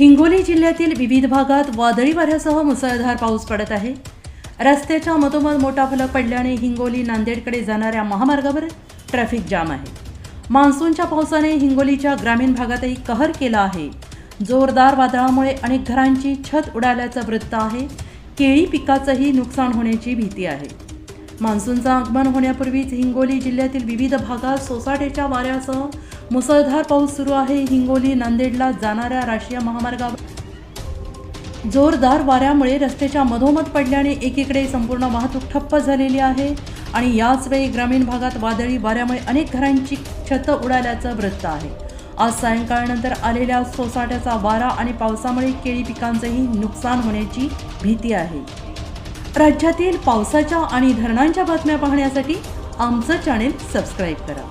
हिंगोली जिल्ह्यातील विविध भागात वादळी वाऱ्यासह मुसळधार पाऊस पडत आहे. रस्त्याच्या मधोमध मोठा फलक पडल्याने हिंगोली नांदेडकडे जाणाऱ्या महामार्गावर ट्रॅफिक जाम आहे. मान्सूनच्या पावसाने हिंगोलीच्या ग्रामीण भागातही कहर केला आहे. जोरदार वादळामुळे अनेक घरांची छत उडाल्याचं वृत्त आहे. केळी पिकाचंही नुकसान होण्याची भीती आहे. मान्सूनचं आगमन होण्यापूर्वीच हिंगोली जिल्ह्यातील विविध भागात सोसाट्याच्या वाऱ्यासह मुसळधार पाऊस सुरू आहे. हिंगोली नांदेडला जाणाऱ्या राष्ट्रीय महामार्गावर जोरदार वाऱ्यामुळे रस्त्याच्या मधोमध पडल्याने एकीकडे संपूर्ण वाहतूक ठप्प झालेली आहे आणि याच वेळी ग्रामीण भागात वादळी वाऱ्यामुळे अनेक घरांची छतं उडाल्याचं वृत्त आहे. आज सायंकाळनंतर आलेल्या सोसाट्याचा वारा आणि पावसामुळे केळी पिकांचंही नुकसान होण्याची भीती आहे. राज्यातील पावसाच्या आणि धरणांच्या बातम्या पाहण्यासाठी आमचं चॅनेल सबस्क्राईब करा.